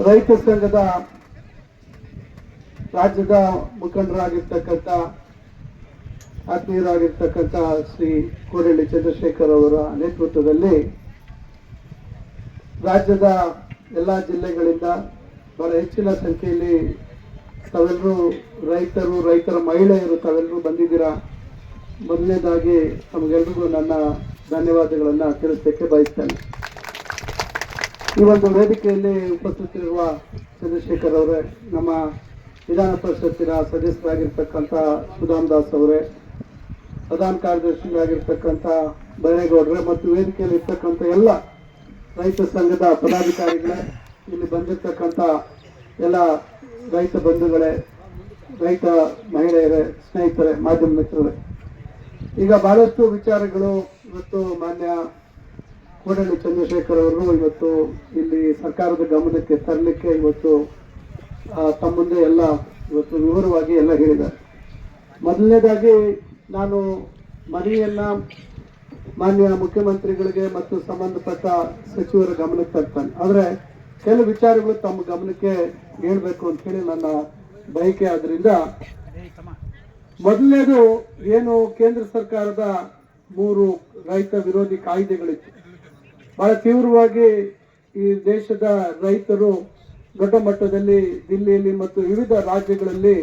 ರೈತ ಸಂಘದ ರಾಜ್ಯದ ಮುಖಂಡರಾಗಿರ್ತಕ್ಕಂಥ ಆತ್ಮೀಯರಾಗಿರ್ತಕ್ಕಂಥ ಶ್ರೀ ಕೋರಳ್ಳಿ ಚಂದ್ರಶೇಖರ್ ಅವರ ನೇತೃತ್ವದಲ್ಲಿ ರಾಜ್ಯದ ಎಲ್ಲ ಜಿಲ್ಲೆಗಳಿಂದ ಬಹಳ ಹೆಚ್ಚಿನ ಸಂಖ್ಯೆಯಲ್ಲಿ ತಾವೆಲ್ಲರೂ ರೈತರು, ರೈತರ ಮಹಿಳೆಯರು ತಾವೆಲ್ಲರೂ ಬಂದಿದ್ದೀರಾ? ಮೊದಲನೇದಾಗಿ ತಮಗೆಲ್ರಿಗೂ ನನ್ನ ಧನ್ಯವಾದಗಳನ್ನು ತಿಳಿಸಲಿಕ್ಕೆ ಬಯಸ್ತೇನೆ. ಒಂದು ವೇದಿಕೆಯಲ್ಲಿ ಉಪಸ್ಥಿತರಿರುವ ಚಂದ್ರಶೇಖರ್ ಅವರೇ, ನಮ್ಮ ವಿಧಾನ ಪರಿಷತ್ತಿನ ಸದಸ್ಯರಾಗಿರ್ತಕ್ಕಂಥ ಸುಧಾಮ್ ದಾಸ್ ಅವರೇ, ಪ್ರಧಾನ ಕಾರ್ಯದರ್ಶಿಗಳಾಗಿರ್ತಕ್ಕಂಥ ಬೈರೇಗೌಡ್ರೆ ಮತ್ತು ವೇದಿಕೆಯಲ್ಲಿ ಇರ್ತಕ್ಕಂಥ ಎಲ್ಲ ರೈತ ಸಂಘದ ಪದಾಧಿಕಾರಿಗಳೇ, ಇಲ್ಲಿ ಬಂದಿರತಕ್ಕಂಥ ಎಲ್ಲ ರೈತ ಬಂಧುಗಳೇ, ರೈತ ಮಹಿಳೆಯರೇ, ಸ್ನೇಹಿತರೆ, ಮಾಧ್ಯಮ ಮಿತ್ರರೇ. ಈಗ ಬಹಳಷ್ಟು ವಿಚಾರಗಳು ಇವತ್ತು ಮಾನ್ಯ ಕೋಡಳ್ಳಿ ಚಂದ್ರಶೇಖರ್ ಅವರು ಇವತ್ತು ಇಲ್ಲಿ ಸರ್ಕಾರದ ಗಮನಕ್ಕೆ ತರಲಿಕ್ಕೆ ಇವತ್ತು ತಮ್ಮ ಮುಂದೆ ಎಲ್ಲ ಇವತ್ತು ವಿವರವಾಗಿ ಎಲ್ಲ ಹೇಳಿದ್ದಾರೆ. ಮೊದಲನೇದಾಗಿ ನಾನು ಮನೆಯನ್ನ ಮಾನ್ಯ ಮುಖ್ಯಮಂತ್ರಿಗಳಿಗೆ ಮತ್ತು ಸಂಬಂಧಪಟ್ಟ ಸಚಿವರ ಗಮನಕ್ಕೆ ತರ್ತಾನೆ. ಆದರೆ ಕೆಲವು ವಿಚಾರಗಳು ತಮ್ಮ ಗಮನಕ್ಕೆ ಹೇಳ್ಬೇಕು ಅಂತ ಹೇಳಿ ನನ್ನ ಬಯಕೆ. ಆದ್ರಿಂದ ಮೊದಲನೇದು ಏನು ಕೇಂದ್ರ ಸರ್ಕಾರದ ಮೂರು ರೈತ ವಿರೋಧಿ ಕಾಯ್ದೆಗಳಿತ್ತು. ಬಹಳ ತೀವ್ರವಾಗಿ ಈ ದೇಶದ ರೈತರು ದೊಡ್ಡ ಮಟ್ಟದಲ್ಲಿ ದಿಲ್ಲಿಯಲ್ಲಿ ಮತ್ತು ವಿವಿಧ ರಾಜ್ಯಗಳಲ್ಲಿ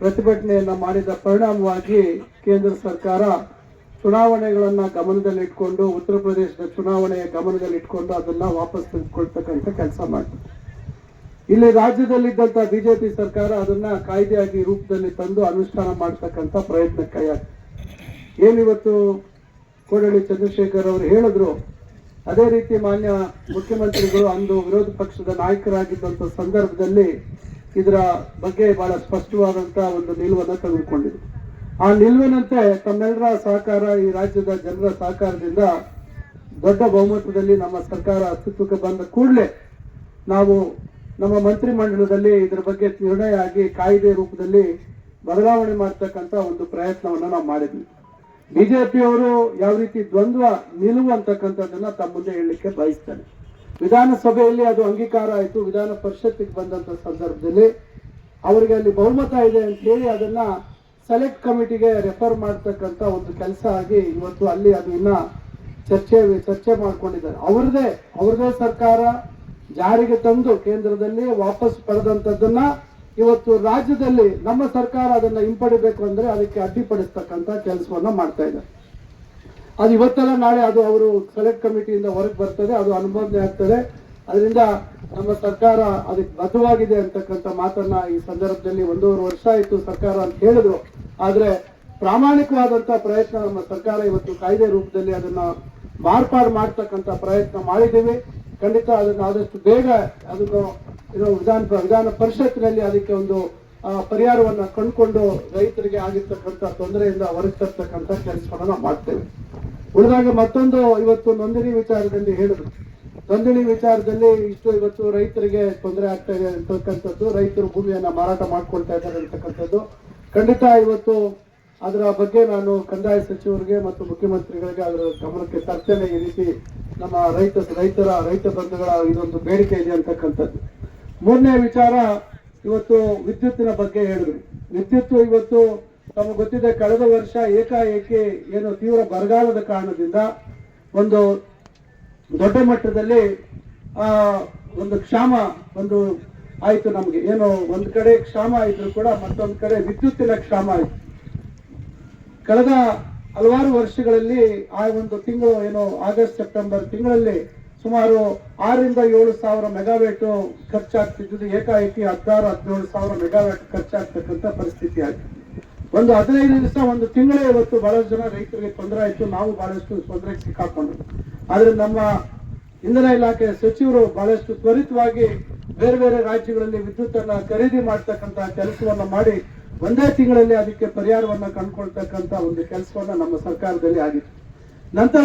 ಪ್ರತಿಭಟನೆಯನ್ನು ಮಾಡಿದ ಪರಿಣಾಮವಾಗಿ ಕೇಂದ್ರ ಸರ್ಕಾರ ಚುನಾವಣೆಗಳನ್ನು ಗಮನದಲ್ಲಿಟ್ಕೊಂಡು ಉತ್ತರ ಪ್ರದೇಶದ ಚುನಾವಣೆಯ ಗಮನದಲ್ಲಿಟ್ಕೊಂಡು ಅದನ್ನ ವಾಪಸ್ ತೆಗೆದುಕೊಳ್ತಕ್ಕಂಥ ಕೆಲಸ ಮಾಡಿತು ಇಲ್ಲಿ ಜೆ ಬಿಜೆಪಿ ಸರ್ಕಾರ ಅದನ್ನ ಕಾಯ್ದೆಯಾಗಿ ರೂಪದಲ್ಲಿ ತಂದು ಅನುಷ್ಠಾನ ಮಾಡತಕ್ಕಂಥ ಪ್ರಯತ್ನ ಕೈ. ಏನಿವತ್ತು ಕೋಡಳ್ಳಿ ಚಂದ್ರಶೇಖರ್ ಅವರು ಹೇಳಿದ್ರು ಅದೇ ರೀತಿ ಮಾನ್ಯ ಮುಖ್ಯಮಂತ್ರಿಗಳು ಅಂದು ವಿರೋಧ ಪಕ್ಷದ ನಾಯಕರಾಗಿದ್ದಂಥ ಸಂದರ್ಭದಲ್ಲಿ ಇದರ ಬಗ್ಗೆ ಬಹಳ ಸ್ಪಷ್ಟವಾದಂತ ಒಂದು ನಿಲುವನ್ನು ತೆಗೆದುಕೊಂಡಿದೆ. ಆ ನಿಲುವಿನಂತೆ ತಮ್ಮೆಲ್ಲರ ಸಹಕಾರ ಈ ರಾಜ್ಯದ ಜನರ ಸಹಕಾರದಿಂದ ದೊಡ್ಡ ಬಹುಮತದಲ್ಲಿ ನಮ್ಮ ಸರ್ಕಾರ ಅಸ್ತಿತ್ವಕ್ಕೆ ಬಂದ ಕೂಡಲೇ ನಾವು ನಮ್ಮ ಮಂತ್ರಿ ಮಂಡಲದಲ್ಲಿ ಇದರ ಬಗ್ಗೆ ನಿರ್ಣಯ ಆಗಿ ಕಾಯ್ದೆ ರೂಪದಲ್ಲಿ ಬದಲಾವಣೆ ಮಾಡ್ತಕ್ಕಂಥ ಒಂದು ಪ್ರಯತ್ನವನ್ನು ನಾವು ಮಾಡಿದ್ವಿ. ಬಿಜೆಪಿಯವರು ಯಾವ ರೀತಿ ದ್ವಂದ್ವ ನಿಲುವು ಅಂತಕ್ಕಂಥದ್ದನ್ನ ತಮ್ಮ ಮುಂದೆ ಹೇಳಲಿಕ್ಕೆ ಬಯಸ್ತಾರೆ. ವಿಧಾನಸಭೆಯಲ್ಲಿ ಅದು ಅಂಗೀಕಾರ ಆಯಿತು. ವಿಧಾನ ಪರಿಷತ್ತಿಗೆ ಬಂದಂತ ಸಂದರ್ಭದಲ್ಲಿ ಅವರಿಗೆ ಅಲ್ಲಿ ಬಹುಮತ ಇದೆ ಅಂತ ಹೇಳಿ ಅದನ್ನ ಸೆಲೆಕ್ಟ್ ಕಮಿಟಿಗೆ ರೆಫರ್ ಮಾಡ್ತಕ್ಕಂಥ ಒಂದು ಕೆಲಸ ಆಗಿ ಇವತ್ತು ಅಲ್ಲಿ ಅದನ್ನ ಚರ್ಚೆ ಚರ್ಚೆ ಮಾಡ್ಕೊಂಡಿದ್ದಾರೆ. ಅವರದೇ ಅವರದೇ ಸರ್ಕಾರ ಜಾರಿಗೆ ತಂದು ಕೇಂದ್ರದಲ್ಲಿ ವಾಪಸ್ ಪಡೆದಂತದ್ದನ್ನ ಇವತ್ತು ರಾಜ್ಯದಲ್ಲಿ ನಮ್ಮ ಸರ್ಕಾರ ಅದನ್ನ ಹಿಂಪಡಿಬೇಕು ಅಂದ್ರೆ ಅದಕ್ಕೆ ಅಡ್ಡಿಪಡಿಸ್ತಕ್ಕಂಥ ಕೆಲಸವನ್ನ ಮಾಡ್ತಾ ಇದೆ. ಅದು ಇವತ್ತೆಲ್ಲ, ನಾಳೆ ಅದು ಅವರು ಸೆಲೆಕ್ಟ್ ಕಮಿಟಿಯಿಂದ ಹೊರಗೆ ಬರ್ತದೆ, ಅದು ಅನುಮೋದನೆ ಆಗ್ತದೆ. ಅದರಿಂದ ನಮ್ಮ ಸರ್ಕಾರ ಅದಕ್ಕೆ ಬದ್ಧವಾಗಿದೆ ಅಂತಕ್ಕಂಥ ಮಾತನ್ನ ಈ ಸಂದರ್ಭದಲ್ಲಿ ಒಂದೂವರೆ ವರ್ಷ ಆಯಿತು ಸರ್ಕಾರ ಅಂತ ಹೇಳಿದ್ರು. ಆದರೆ ಪ್ರಾಮಾಣಿಕವಾದಂತ ಪ್ರಯತ್ನ ನಮ್ಮ ಸರ್ಕಾರ ಇವತ್ತು ಕಾಯ್ದೆ ರೂಪದಲ್ಲಿ ಅದನ್ನ ಮಾರ್ಪಾಡು ಮಾಡ್ತಕ್ಕಂಥ ಪ್ರಯತ್ನ ಮಾಡಿದ್ದೀವಿ. ಖಂಡಿತ ಅದನ್ನು ಆದಷ್ಟು ಬೇಗ ಅದನ್ನು ಇರೋ ವಿಧಾನ ವಿಧಾನ ಪರಿಷತ್ತಿನಲ್ಲಿ ಅದಕ್ಕೆ ಒಂದು ಪರಿಹಾರವನ್ನು ಕಂಡುಕೊಂಡು ರೈತರಿಗೆ ಆಗಿರ್ತಕ್ಕಂಥ ತೊಂದರೆಯಿಂದ ಹೊರಗೆ ತರ್ತಕ್ಕಂಥ ಕೆಲಸವನ್ನ ನಾವು ಮಾಡ್ತೇವೆ. ಉಳಿದಾಗ ಮತ್ತೊಂದು ಇವತ್ತು ನೋಂದಣಿ ವಿಚಾರದಲ್ಲಿ ಹೇಳಿದ್ರು. ನೋಂದಣಿ ವಿಚಾರದಲ್ಲಿ ಇಷ್ಟು ಇವತ್ತು ರೈತರಿಗೆ ತೊಂದರೆ ಆಗ್ತಾ ಇದೆ ಅಂತಕ್ಕಂಥದ್ದು, ರೈತರು ಭೂಮಿಯನ್ನು ಮಾರಾಟ ಮಾಡ್ಕೊಳ್ತಾ ಇದ್ದಾರೆ ಅಂತಕ್ಕಂಥದ್ದು. ಖಂಡಿತ ಇವತ್ತು ಅದರ ಬಗ್ಗೆ ನಾನು ಕಂದಾಯ ಸಚಿವರಿಗೆ ಮತ್ತು ಮುಖ್ಯಮಂತ್ರಿಗಳಿಗೆ ಅದರ ಗಮನಕ್ಕೆ ತರ್ತೇನೆ. ಈ ರೀತಿ ನಮ್ಮ ರೈತ ರೈತರ, ರೈತ ಬಂಧುಗಳ ಇದೊಂದು ಬೇಡಿಕೆ ಇದೆ ಅಂತಕ್ಕಂಥದ್ದು. ಮೂರನೇ ವಿಚಾರ ಇವತ್ತು ವಿದ್ಯುತ್ತಿನ ಬಗ್ಗೆ ಹೇಳಿದ್ರು. ವಿದ್ಯುತ್ ಇವತ್ತು ತಮಗೆ ಗೊತ್ತಿದೆ, ಕಳೆದ ವರ್ಷ ಏಕಾಏಕಿ ಏನು ತೀವ್ರ ಬರಗಾಲದ ಕಾರಣದಿಂದ ಒಂದು ದೊಡ್ಡ ಮಟ್ಟದಲ್ಲಿ, ಆ, ಒಂದು ಕ್ಷಾಮ ಒಂದು ಆಯಿತು ನಮಗೆ. ಏನು ಒಂದು ಕಡೆ ಕ್ಷಾಮ ಇದ್ರು ಕೂಡ ಮತ್ತೊಂದು ಕಡೆ ವಿದ್ಯುತ್ತಿನ ಕ್ಷಾಮ ಆಯಿತು. ಕಳೆದ ಹಲವಾರು ವರ್ಷಗಳಲ್ಲಿ ಆ ಒಂದು ತಿಂಗಳು ಏನು ಆಗಸ್ಟ್, ಸೆಪ್ಟೆಂಬರ್ ತಿಂಗಳಲ್ಲಿ ಸುಮಾರು ಆರರಿಂದ ಏಳು ಸಾವಿರ ಮೆಗಾವೇಟ್ ಖರ್ಚಾಗ್ತಿದ್ದು ಏಕಾಏಕಿ ಹದಿನಾರು, ಹದಿನೇಳು ಸಾವಿರ ಮೆಗಾವೇಟ್ ಖರ್ಚಾಗ್ತಕ್ಕಂಥ ಪರಿಸ್ಥಿತಿ ಆಯ್ತು. ಒಂದು ಹದಿನೈದು ದಿವಸ, ಒಂದು ತಿಂಗಳೇ ಇವತ್ತು ಬಹಳಷ್ಟು ಜನ ರೈತರಿಗೆ ತೊಂದರೆ ಆಯ್ತು. ನಾವು ಬಹಳಷ್ಟು ತೊಂದರೆ ಸಿಕ್ಕಾಕೊಂಡ್ರು ಆದ್ರೆ ನಮ್ಮ ಇಂಧನ ಇಲಾಖೆ ಸಚಿವರು ಬಹಳಷ್ಟು ತ್ವರಿತವಾಗಿ ಬೇರೆ ಬೇರೆ ರಾಜ್ಯಗಳಲ್ಲಿ ವಿದ್ಯುತ್ ಅನ್ನ ಖರೀದಿ ಮಾಡ್ತಕ್ಕಂತ ಕೆಲಸವನ್ನ ಮಾಡಿ ಒಂದೇ ತಿಂಗಳಲ್ಲಿ ಅದಕ್ಕೆ ಪರಿಹಾರವನ್ನ ಕಂಡುಕೊಳ್ತಕ್ಕಂತ ಒಂದು ಕೆಲಸವನ್ನ ನಮ್ಮ ಸರ್ಕಾರದಲ್ಲಿ ಆಗಿತ್ತು. ನಂತರ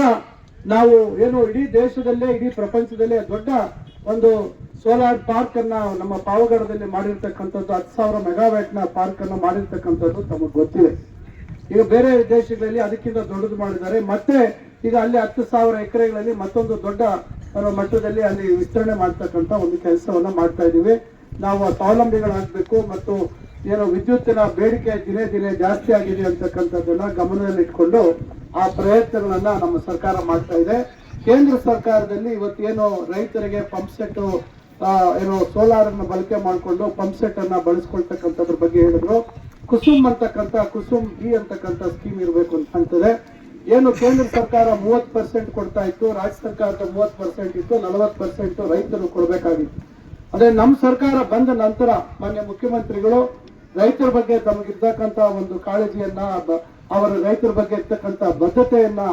ನಾವು ಏನು ಇಡೀ ದೇಶದಲ್ಲೇ, ಇಡೀ ಪ್ರಪಂಚದಲ್ಲೇ ದೊಡ್ಡ ಒಂದು ಸೋಲಾರ್ ಪಾರ್ಕ್ ಅನ್ನ ನಮ್ಮ ಪಾವಗಡದಲ್ಲಿ ಮಾಡಿರ್ತಕ್ಕಂಥದ್ದು, ಹತ್ತು ಸಾವಿರ ಮೆಗಾವ್ಯಾಟ್ನ ಪಾರ್ಕ್ ಅನ್ನ ಮಾಡಿರ್ತಕ್ಕಂಥದ್ದು ತಮಗೆ ಗೊತ್ತಿದೆ. ಈಗ ಬೇರೆ ದೇಶಗಳಲ್ಲಿ ಅದಕ್ಕಿಂತ ದೊಡ್ಡದು ಮಾಡಿದ್ದಾರೆ. ಮತ್ತೆ ಈಗ ಅಲ್ಲಿ ಹತ್ತು ಸಾವಿರ ಎಕರೆಗಳಲ್ಲಿ ಮತ್ತೊಂದು ದೊಡ್ಡ ಮಟ್ಟದಲ್ಲಿ ಅಲ್ಲಿ ವಿಸ್ತರಣೆ ಮಾಡ್ತಕ್ಕಂಥ ಒಂದು ಕೆಲಸವನ್ನ ಮಾಡ್ತಾ ಇದ್ದೀವಿ. ನಾವು ಸ್ವಾವಲಂಬಿಗಳಾಗಬೇಕು ಮತ್ತು ಏನು ವಿದ್ಯುತ್ತಿನ ಬೇಡಿಕೆ ದಿನೇ ದಿನೇ ಜಾಸ್ತಿ ಆಗಿದೆ ಅಂತಕ್ಕಂಥದ್ದನ್ನ ಗಮನದಲ್ಲಿಟ್ಕೊಂಡು ಆ ಪ್ರಯತ್ನಗಳನ್ನ ನಮ್ಮ ಸರ್ಕಾರ ಮಾಡ್ತಾ ಇದೆ. ಕೇಂದ್ರ ಸರ್ಕಾರದಲ್ಲಿ ಇವತ್ತೇನು ರೈತರಿಗೆ ಪಂಪ್ ಸೆಟ್ ಏನು ಸೋಲಾರ್ ಅನ್ನು ಬಳಕೆ ಮಾಡಿಕೊಂಡು ಪಂಪ್ ಸೆಟ್ ಅನ್ನ ಬಳಸ್ಕೊಳ್ತಕ್ಕಂಥದ್ರ ಬಗ್ಗೆ ಹೇಳಿದ್ರು. ಕುಸುಮ್ ಅಂತಕ್ಕಂಥ, ಕುಸುಮ್ ಬಿ ಅಂತಕ್ಕಂಥ ಸ್ಕೀಮ್ ಇರಬೇಕು ಅಂತ ಅಂತದೆ. ಏನು ಕೇಂದ್ರ ಸರ್ಕಾರ ಮೂವತ್ ಪರ್ಸೆಂಟ್ ಕೊಡ್ತಾ ಇತ್ತು, ರಾಜ್ಯ ಸರ್ಕಾರದ ಮೂವತ್ ಪರ್ಸೆಂಟ್ ಇತ್ತು ನಲವತ್ ಪರ್ಸೆಂಟ್ ರೈತರು ಕೊಡಬೇಕಾಗಿತ್ತು. ಅದೇ ನಮ್ಮ ಸರ್ಕಾರ ಬಂದ ನಂತರ ಮಾನ್ಯ ಮುಖ್ಯಮಂತ್ರಿಗಳು ರೈತರ ಬಗ್ಗೆ ತಮಗಿರ್ತಕ್ಕಂತ ಒಂದು ಕಾಳಜಿಯನ್ನ ಅವರ ರೈತರ ಬಗ್ಗೆ ಇರ್ತಕ್ಕಂಥ ಬದ್ಧತೆಯನ್ನ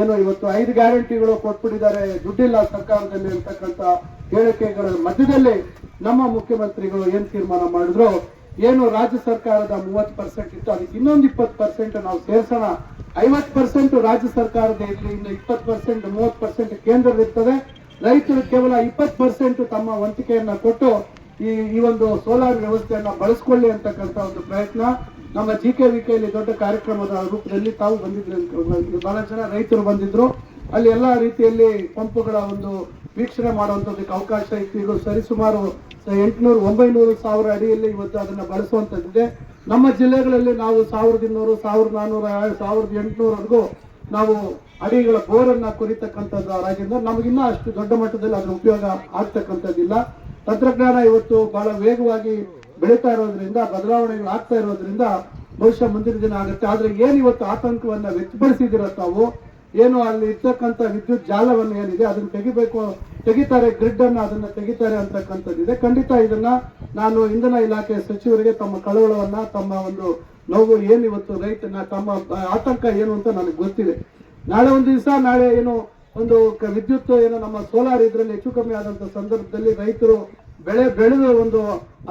ಏನು ಇವತ್ತು ಐದು ಗ್ಯಾರಂಟಿಗಳು ಕೊಟ್ಬಿಟ್ಟಿದ್ದಾರೆ. ದುಡ್ಡಿಲ್ಲ ಸರ್ಕಾರದಲ್ಲಿ ಇರ್ತಕ್ಕಂತ ಹೇಳಿಕೆಗಳ ಮಧ್ಯದಲ್ಲಿ ನಮ್ಮ ಮುಖ್ಯಮಂತ್ರಿಗಳು ಏನ್ ತೀರ್ಮಾನ ಮಾಡಿದ್ರು? ಏನು ರಾಜ್ಯ ಸರ್ಕಾರದ ಮೂವತ್ತು ಪರ್ಸೆಂಟ್ ಇತ್ತು, ಅದಕ್ಕೆ ಇನ್ನೊಂದು ಇಪ್ಪತ್ತು ಪರ್ಸೆಂಟ್ ನಾವು ಸೇರ್ಸೋಣ. ಐವತ್ತು ಪರ್ಸೆಂಟ್ ರಾಜ್ಯ ಸರ್ಕಾರದ ಇರಲಿ ಇನ್ನು ಇಪ್ಪತ್ತು ಪರ್ಸೆಂಟ್, ಮೂವತ್ತು ಪರ್ಸೆಂಟ್ ಕೇಂದ್ರದಿರ್ತದೆ ರೈತರು ಕೇವಲ ಇಪ್ಪತ್ತು ಪರ್ಸೆಂಟ್ ತಮ್ಮ ವಂತಿಕೆಯನ್ನ ಕೊಟ್ಟು ಈ ಈ ಒಂದು ಸೋಲಾರ್ ವ್ಯವಸ್ಥೆಯನ್ನು ಬಳಸ್ಕೊಳ್ಳಿ ಅಂತಕ್ಕಂಥ ಒಂದು ಪ್ರಯತ್ನ ನಮ್ಮ ಜಿ ಕೆ ವಿ ಕೆಯಲ್ಲಿ ದೊಡ್ಡ ಕಾರ್ಯಕ್ರಮದ ರೂಪದಲ್ಲಿ ತಾವು ಬಂದಿದ್ರು ಬಹಳ ಜನ ರೈತರು ಬಂದಿದ್ರು. ಅಲ್ಲಿ ಎಲ್ಲಾ ರೀತಿಯಲ್ಲಿ ಪಂಪುಗಳ ಒಂದು ವೀಕ್ಷಣೆ ಮಾಡುವಂಥದ್ದಕ್ಕೆ ಅವಕಾಶ ಇತ್ತು. ಈಗ ಸರಿಸುಮಾರು ಎಂಟುನೂರು, ಒಂಬೈನೂರು ಸಾವಿರ ಅಡಿಯಲ್ಲಿ ಇವತ್ತು ಅದನ್ನ ಬಳಸುವಂಥದ್ದಿದೆ ನಮ್ಮ ಜಿಲ್ಲೆಗಳಲ್ಲಿ ನಾವು ಸಾವಿರದ ಇನ್ನೂರು, ಸಾವಿರದ ನಾನ್ನೂರ ಸಾವಿರದ ಎಂಟುನೂರವರೆಗೂ ನಾವು ಅಡಿಗಳ ಬೋರನ್ನು ಕುರಿತಕ್ಕಂಥದ್ದು. ರಾಜ್ಯದಿಂದ ನಮಗಿನ್ನೂ ಅಷ್ಟು ದೊಡ್ಡ ಮಟ್ಟದಲ್ಲಿ ಅದರ ಉಪಯೋಗ ಆಗ್ತಕ್ಕಂಥದ್ದಿಲ್ಲ. ತಂತ್ರಜ್ಞಾನ ಇವತ್ತು ಬಹಳ ವೇಗವಾಗಿ ಬೆಳೀತಾ ಇರೋದ್ರಿಂದ, ಬದಲಾವಣೆಗಳು ಆಗ್ತಾ ಇರೋದ್ರಿಂದ ಬಹುಶಃ ಮುಂದಿನ ದಿನ ಆಗುತ್ತೆ. ಆದ್ರೆ ಏನು ಇವತ್ತು ಆತಂಕವನ್ನ ವ್ಯಕ್ತಪಡಿಸಿದಿರ ತಾವು, ಏನು ಅಲ್ಲಿ ಇರ್ತಕ್ಕಂಥ ವಿದ್ಯುತ್ ಜಾಲವನ್ನು ಏನಿದೆ ಅದನ್ನ ತೆಗಿಬೇಕು, ತೆಗಿತಾರೆ ಗ್ರಿಡ್ ಅನ್ನ ಅದನ್ನ ತೆಗಿತಾರೆ ಅಂತಕ್ಕಂಥದ್ದಿದೆ ಖಂಡಿತ ಇದನ್ನ ನಾನು ಇಂಧನ ಇಲಾಖೆ ಸಚಿವರಿಗೆ ತಮ್ಮ ಕಳವಳವನ್ನ, ತಮ್ಮ ಒಂದು ನೋವು ಏನು ಇವತ್ತು ರೈತನ, ತಮ್ಮ ಆತಂಕ ಏನು ಅಂತ ನನಗೆ ಗೊತ್ತಿದೆ. ನಾಳೆ ಒಂದು ದಿವಸ, ನಾಳೆ ಏನು ಒಂದು ವಿದ್ಯುತ್ ಏನು ನಮ್ಮ ಸೋಲಾರ್ ಇದರಲ್ಲಿ ಹೆಚ್ಚು ಕಮ್ಮಿ ಆದಂತ ಸಂದರ್ಭದಲ್ಲಿ ರೈತರು ಬೆಳೆ ಬೆಳೆದ ಒಂದು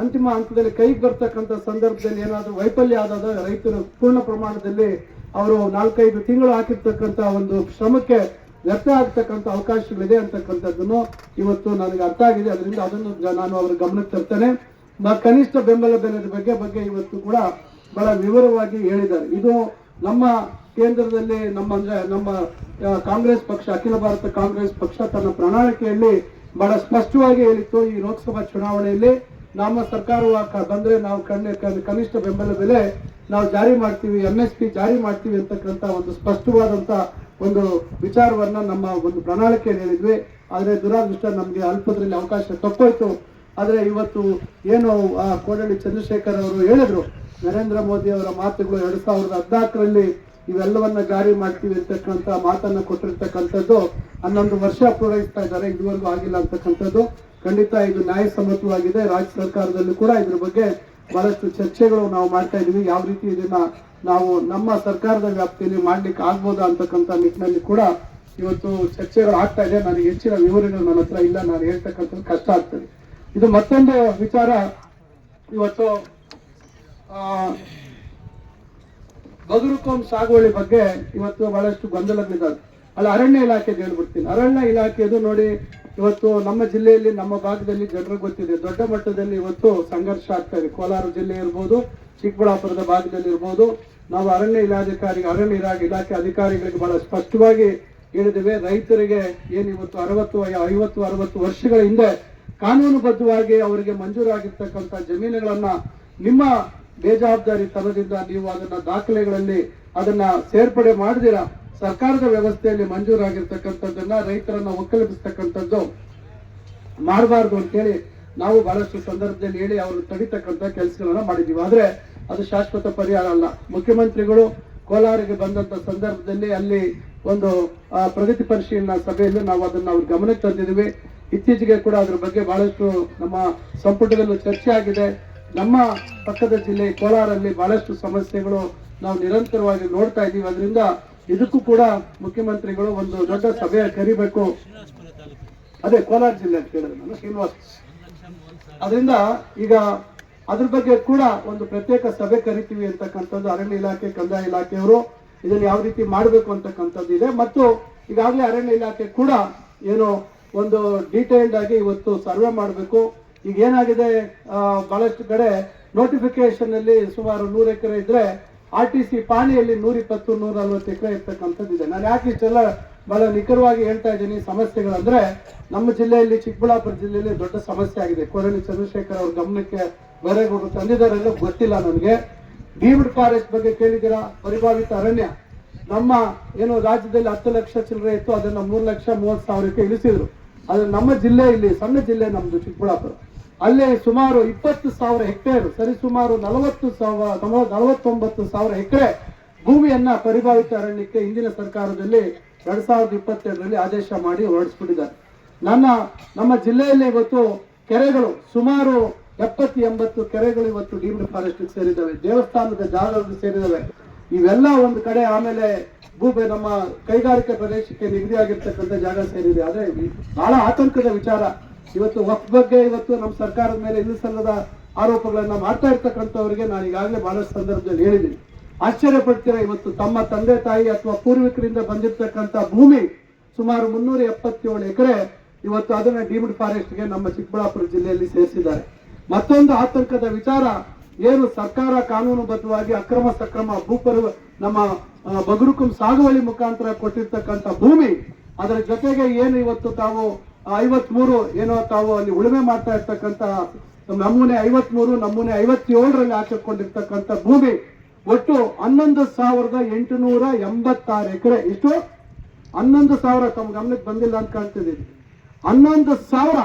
ಅಂತಿಮ ಹಂತದಲ್ಲಿ ಕೈಗೆ ಬರ್ತಕ್ಕಂಥ ಸಂದರ್ಭದಲ್ಲಿ ಏನಾದರೂ ವೈಫಲ್ಯ ಆದಾಗ ರೈತರು ಪೂರ್ಣ ಪ್ರಮಾಣದಲ್ಲಿ ಅವರು ನಾಲ್ಕೈದು ತಿಂಗಳು ಹಾಕಿರ್ತಕ್ಕಂಥ ಒಂದು ಶ್ರಮಕ್ಕೆ ವ್ಯರ್ಥ ಆಗ್ತಕ್ಕಂಥ ಅವಕಾಶಗಳಿದೆ ಅಂತಕ್ಕಂಥದ್ದನ್ನು ಇವತ್ತು ನನಗೆ ಅರ್ಥ ಆಗಿದೆ. ಅದರಿಂದ ಅದನ್ನು ನಾನು ಅವರ ಗಮನಕ್ಕೆ ತರ್ತೇನೆ. ಕನಿಷ್ಠ ಬೆಂಬಲ ಬೆಲೆದ ಬಗ್ಗೆ ಬಗ್ಗೆ ಇವತ್ತು ಕೂಡ ಬಹಳ ವಿವರವಾಗಿ ಹೇಳಿದ್ದಾರೆ. ಇದು ನಮ್ಮ ಕೇಂದ್ರದಲ್ಲಿ ನಮ್ಮ ನಮ್ಮ ಕಾಂಗ್ರೆಸ್ ಪಕ್ಷ ಅಖಿಲ ಭಾರತ ಕಾಂಗ್ರೆಸ್ ಪಕ್ಷ ತನ್ನ ಪ್ರಣಾಳಿಕೆಯಲ್ಲಿ ಬಹಳ ಸ್ಪಷ್ಟವಾಗಿ ಹೇಳಿತ್ತು ಈ ಲೋಕಸಭಾ ಚುನಾವಣೆಯಲ್ಲಿ. ನಮ್ಮ ಸರ್ಕಾರವು ಕ- ಬಂದ್ರೆ ನಾವು ಕಣ್ಣ ಕನಿಷ್ಠ ಬೆಂಬಲ ಬೆಲೆ ನಾವು ಜಾರಿ ಮಾಡ್ತೀವಿ ಎಂ ಎಸ್ ಪಿ ಜಾರಿ ಮಾಡ್ತೀವಿ ಅಂತಕ್ಕಂಥ ಒಂದು ಸ್ಪಷ್ಟವಾದಂತ ಒಂದು ವಿಚಾರವನ್ನ ನಮ್ಮ ಒಂದು ಪ್ರಣಾಳಿಕೆಯಲ್ಲಿ ಹೇಳಿದ್ವಿ. ಆದ್ರೆ ದುರಾದೃಷ್ಟ ನಮಗೆ ಅಲ್ಪದ್ರಲ್ಲಿ ಅವಕಾಶ ತಪ್ಪೋಯ್ತು. ಆದ್ರೆ ಇವತ್ತು ಏನು ಆ, ಕೋಡಳ್ಳಿ ಚಂದ್ರಶೇಖರ್ ಅವರು ಹೇಳಿದ್ರು ನರೇಂದ್ರ ಮೋದಿ ಅವರ ಮಾತುಗಳು ಎರಡ್ ಸಾವಿರದ ಹದಿನಾಲ್ಕರಲ್ಲಿ ಇವೆಲ್ಲವನ್ನ ಜಾರಿ ಮಾಡ್ತೀವಿ ಅಂತಕ್ಕಂಥ ಮಾತನ್ನ ಕೊಟ್ಟಿರ್ತಕ್ಕಂಥದ್ದು ಹನ್ನೊಂದು ವರ್ಷ ಪೂರೈಸ್ತಾ ಇದ್ದಾರೆ. ಇದುವರೆಗೂ ಆಗಿಲ್ಲ ಅಂತಕ್ಕಂಥದ್ದು. ಖಂಡಿತ ಇದು ನ್ಯಾಯಸಮ್ಮತವಾಗಿದೆ. ರಾಜ್ಯ ಸರ್ಕಾರದಲ್ಲೂ ಕೂಡ ಇದ್ರ ಬಗ್ಗೆ ಬಹಳಷ್ಟು ಚರ್ಚೆಗಳು ನಾವು ಮಾಡ್ತಾ ಇದೀವಿ ಯಾವ ರೀತಿ ಇದನ್ನ ನಾವು ನಮ್ಮ ಸರ್ಕಾರದ ವ್ಯಾಪ್ತಿಯಲ್ಲಿ ಮಾಡ್ಲಿಕ್ಕೆ ಆಗ್ಬೋದಾ ಅಂತಕ್ಕಂಥ ನಿಟ್ಟಿನಲ್ಲಿ ಕೂಡ ಇವತ್ತು ಚರ್ಚೆಗಳು ಆಗ್ತಾ ಇದೆ. ನನಗೆ ಹೆಚ್ಚಿನ ವಿವರಗಳು ನನ್ನ ಹತ್ರ ಇಲ್ಲ. ನಾನು ಹೇಳ್ತಕ್ಕಂಥದ್ದು ಕಷ್ಟ ಆಗ್ತದೆ. ಇದು ಮತ್ತೊಂದು ವಿಚಾರ. ಇವತ್ತು ಆ, ಬಗರುಕೋಮ್ ಸಾಗುವಳಿ ಬಗ್ಗೆ ಇವತ್ತು ಬಹಳಷ್ಟು ಗೊಂದಲಗಳಿದ್ದಾವೆ ಅಲ್ಲಿ ಅರಣ್ಯ ಇಲಾಖೆ ಹೇಳ್ಬಿಡ್ತೀನಿ ಅರಣ್ಯ ಇಲಾಖೆದು ನೋಡಿ ಇವತ್ತು ನಮ್ಮ ಜಿಲ್ಲೆಯಲ್ಲಿ ನಮ್ಮ ಭಾಗದಲ್ಲಿ ಜನರಿಗೆ ಗೊತ್ತಿದೆ ದೊಡ್ಡ ಮಟ್ಟದಲ್ಲಿ ಇವತ್ತು ಸಂಘರ್ಷ ಆಗ್ತಾ ಇದೆ. ಕೋಲಾರ ಜಿಲ್ಲೆ ಇರ್ಬೋದು ಚಿಕ್ಕಬಳ್ಳಾಪುರದ ಭಾಗದಲ್ಲಿ ಇರ್ಬೋದು. ನಾವು ಅರಣ್ಯ ಇಲಾಧಿಕಾರಿ ಅರಣ್ಯ ಇಲಾಖೆ ಇಲಾಖೆ ಅಧಿಕಾರಿಗಳಿಗೆ ಬಹಳ ಸ್ಪಷ್ಟವಾಗಿ ಹೇಳಿದ್ದೇವೆ. ರೈತರಿಗೆ ಏನು ಇವತ್ತು ಅರವತ್ತು ಐವತ್ತು ಅರವತ್ತು ವರ್ಷಗಳ ಹಿಂದೆ ಕಾನೂನುಬದ್ಧವಾಗಿ ಅವರಿಗೆ ಮಂಜೂರಾಗಿರ್ತಕ್ಕಂಥ ಜಮೀನುಗಳನ್ನು ನಿಮ್ಮ ಬೇಜವಾಬ್ದಾರಿ ತನದಿಂದ ನೀವು ಅದನ್ನ ದಾಖಲೆಗಳಲ್ಲಿ ಅದನ್ನ ಸೇರ್ಪಡೆ ಮಾಡದಿರಾ. ಸರ್ಕಾರದ ವ್ಯವಸ್ಥೆಯಲ್ಲಿ ಮಂಜೂರಾಗಿರ್ತಕ್ಕಂಥದ್ದನ್ನ ರೈತರನ್ನ ಒಕ್ಕಲಿಸ್ತಕ್ಕಂಥದ್ದು ಮಾಡಬಾರ್ದು ಅಂತೇಳಿ ನಾವು ಬಹಳಷ್ಟು ಸಂದರ್ಭದಲ್ಲಿ ಹೇಳಿ ಅವರು ತಡಿತಕ್ಕಂಥ ಕೆಲಸಗಳನ್ನ ಮಾಡಿದ್ದೀವಿ ಆದ್ರೆ ಅದು ಶಾಶ್ವತ ಪರಿಹಾರ ಅಲ್ಲ. ಮುಖ್ಯಮಂತ್ರಿಗಳು ಕೋಲಾರಿಗೆ ಬಂದಂತ ಸಂದರ್ಭದಲ್ಲಿ ಅಲ್ಲಿ ಒಂದು ಪ್ರಗತಿ ಪರಿಶೀಲನಾ ಸಭೆಯಲ್ಲಿ ನಾವು ಅದನ್ನ ಅವ್ರ ಗಮನಕ್ಕೆ ತಂದಿದ್ದೀವಿ ಇತ್ತೀಚೆಗೆ ಕೂಡ ಅದ್ರ ಬಗ್ಗೆ ಬಹಳಷ್ಟು ನಮ್ಮ ಸಂಪುಟದಲ್ಲೂ ಚರ್ಚೆ ಆಗಿದೆ. ನಮ್ಮ ಪಕ್ಕದ ಜಿಲ್ಲೆ ಕೋಲಾರಲ್ಲಿ ಬಹಳಷ್ಟು ಸಮಸ್ಯೆಗಳು ನಾವು ನಿರಂತರವಾಗಿ ನೋಡ್ತಾ ಇದ್ದೀವಿ. ಅದರಿಂದ ಇದಕ್ಕೂ ಕೂಡ ಮುಖ್ಯಮಂತ್ರಿಗಳು ಒಂದು ದೊಡ್ಡ ಸಭೆ ಕರಿಬೇಕು. ಅದೇ ಕೋಲಾರ ಜಿಲ್ಲೆ ಅಂತ ಹೇಳಿದ್ರೆ ನಾನು ಶ್ರೀನಿವಾಸ್. ಅದರಿಂದ ಈಗ ಅದ್ರ ಬಗ್ಗೆ ಕೂಡ ಒಂದು ಪ್ರತ್ಯೇಕ ಸಭೆ ಕರಿತೀವಿ ಅಂತಕ್ಕಂಥದ್ದು ಅರಣ್ಯ ಇಲಾಖೆ, ಕಂದಾಯ ಇಲಾಖೆಯವರು. ಇದನ್ನು ಯಾವ ರೀತಿ ಮಾಡಬೇಕು ಅಂತಕ್ಕಂಥದ್ದು ಇದೆ. ಮತ್ತು ಈಗಾಗಲೇ ಅರಣ್ಯ ಇಲಾಖೆ ಕೂಡ ಏನು ಒಂದು ಡೀಟೇಲ್ಡ್ ಆಗಿ ಇವತ್ತು ಸರ್ವೆ ಮಾಡಬೇಕು. ಈಗ ಏನಾಗಿದೆ? ಬಹಳಷ್ಟು ಕಡೆ ನೋಟಿಫಿಕೇಶನ್ ಅಲ್ಲಿ ಸುಮಾರು ನೂರು ಎಕರೆ ಇದ್ರೆ ಆರ್ ಟಿ ಸಿ ಪಾಣಿಯಲ್ಲಿ ನೂರ ಇಪ್ಪತ್ತು, ನೂರ ನಲ್ವತ್ತು ಎಕರೆ ಇರ್ತಕ್ಕಂಥದ್ದು ಇದೆ. ನಾನು ಯಾಕೆ ಇಷ್ಟೆಲ್ಲ ಬಹಳ ನಿಖರವಾಗಿ ಹೇಳ್ತಾ ಇದ್ದೀನಿ ಸಮಸ್ಯೆಗಳಂದ್ರೆ ನಮ್ಮ ಜಿಲ್ಲೆಯಲ್ಲಿ ಚಿಕ್ಕಬಳ್ಳಾಪುರ ಜಿಲ್ಲೆಯಲ್ಲಿ ದೊಡ್ಡ ಸಮಸ್ಯೆ ಆಗಿದೆ. ಕೊರಳಿ ಚಂದ್ರಶೇಖರ್ ಅವ್ರ ಗಮನಕ್ಕೆ ಬೇರೆಗೌಡರು ತಂದಿದ್ದಾರೆಲ್ಲ ಗೊತ್ತಿಲ್ಲ ನನಗೆ. ಡೀಮ್ಡ್ ಫಾರೆಸ್ಟ್ ಬಗ್ಗೆ ಕೇಳಿದ್ದೀರಾ? ಪರಿಭಾವಿತ ಅರಣ್ಯ. ನಮ್ಮ ಏನು ರಾಜ್ಯದಲ್ಲಿ ಹತ್ತು ಲಕ್ಷ ಚಿಲ್ಲರೆ ಇತ್ತು, ಅದನ್ನ ಮೂರು ಲಕ್ಷ ಮೂವತ್ತು ಸಾವಿರಕ್ಕೆ ಇಳಿಸಿದ್ರು. ಆದ್ರೆ ನಮ್ಮ ಜಿಲ್ಲೆ ಇಲ್ಲಿ, ಸಣ್ಣ ಜಿಲ್ಲೆ ನಮ್ಮದು ಚಿಕ್ಕಬಳ್ಳಾಪುರ. ಅಲ್ಲಿ ಸುಮಾರು ಇಪ್ಪತ್ತು ಸಾವಿರ ಹೆಕ್ಟೇರ್, ಸರಿ ಸುಮಾರು ನಲವತ್ತು ಸಾವಿರ ನಲವತ್ತೊಂಬತ್ತು ಸಾವಿರ ಎಕರೆ ಭೂಮಿಯನ್ನ ಪರಿಭಾವಿತ ಅರಣ್ಯಕ್ಕೆ ಹಿಂದಿನ ಸರ್ಕಾರದಲ್ಲಿ ಎರಡ್ ಸಾವಿರದ ಇಪ್ಪತ್ತೆರಡರಲ್ಲಿ ಆದೇಶ ಮಾಡಿ ಹೊರಡಿಸ್ಬಿಟ್ಟಿದ್ದಾರೆ. ನನ್ನ, ನಮ್ಮ ಜಿಲ್ಲೆಯಲ್ಲಿ ಇವತ್ತು ಕೆರೆಗಳು ಸುಮಾರು ಎಪ್ಪತ್ತು, ಎಂಬತ್ತು ಕೆರೆಗಳು ಇವತ್ತು ಡೀಮ್ಡ್ ಫಾರೆಸ್ಟ್ ಸೇರಿದ್ದಾವೆ. ದೇವಸ್ಥಾನದ ಜಾಗಗಳು ಸೇರಿದ್ದಾವೆ. ಇವೆಲ್ಲ ಒಂದು ಕಡೆ ಆಮೇಲೆ ಭೂಮಿ ನಮ್ಮ ಕೈಗಾರಿಕಾ ಪ್ರದೇಶಕ್ಕೆ ನಿಗದಿಯಾಗಿರ್ತಕ್ಕಂಥ ಜಾಗ ಸೇರಿದೆ. ಆದರೆ ಬಹಳ ಆತಂಕದ ವಿಚಾರ. ಇವತ್ತು ವಕ್ ಬಗ್ಗೆ ಇವತ್ತು ನಮ್ಮ ಸರ್ಕಾರದ ಮೇಲೆ ಇಲ್ಲಿ ಸಲ್ಲದ ಆರೋಪಗಳನ್ನ ಮಾಡ್ತಾ ಇರ್ತಕ್ಕಂಥವ್ರಿಗೆ ನಾನು ಈಗಾಗಲೇ ಬಹಳಷ್ಟು ಸಂದರ್ಭದಲ್ಲಿ ಹೇಳಿದ್ದೀನಿ. ಆಶ್ಚರ್ಯ ಪಡ್ತೀರಾ ಇವತ್ತು ತಮ್ಮ ತಂದೆ ತಾಯಿ ಅಥವಾ ಪೂರ್ವಿಕರಿಂದ ಬಂದಿರತಕ್ಕಂಥ ಭೂಮಿ ಸುಮಾರು ಮುನ್ನೂರ ಎಪ್ಪತ್ತೇಳು ಎಕರೆ ಇವತ್ತು ಅದನ್ನ ಡೀಮ್ಡ್ ಫಾರೆಸ್ಟ್ಗೆ ನಮ್ಮ ಚಿಕ್ಕಬಳ್ಳಾಪುರ ಜಿಲ್ಲೆಯಲ್ಲಿ ಸೇರಿಸಿದ್ದಾರೆ. ಮತ್ತೊಂದು ಆತಂಕದ ವಿಚಾರ, ಏನು ಸರ್ಕಾರ ಕಾನೂನುಬದ್ಧವಾಗಿ ಅಕ್ರಮ ಸಕ್ರಮ ಭೂಪರು ನಮ್ಮ ಬಗರುಕುಂ ಸಾಗುವಳಿ ಮುಖಾಂತರ ಕೊಟ್ಟಿರ್ತಕ್ಕಂಥ ಭೂಮಿ, ಅದರ ಜೊತೆಗೆ ಏನು ಇವತ್ತು ತಾವು ಐವತ್ಮೂರು ಏನೋ ತಾವು ಅಲ್ಲಿ ಉಳುಮೆ ಮಾಡ್ತಾ ಇರ್ತಕ್ಕಂಥ ನಮೂನೆ ಐವತ್ಮೂರು, ನಮೂನೆ ಐವತ್ತೇಳರಲ್ಲಿ ಹಾಕಿಕೊಂಡಿರ್ತಕ್ಕಂಥ ಭೂಮಿ ಒಟ್ಟು ಹನ್ನೊಂದು ಸಾವಿರದ ಎಂಟುನೂರ ಎಂಬತ್ತಾರು ಎಕರೆ. ಇಷ್ಟು ಹನ್ನೊಂದು ಸಾವಿರ. ತಮ್ಮ ಗಮನಕ್ಕೆ ಬಂದಿಲ್ಲ ಅಂತ ಕಾಣ್ತಿದ್ದೀನಿ ಹನ್ನೊಂದು ಸಾವಿರ.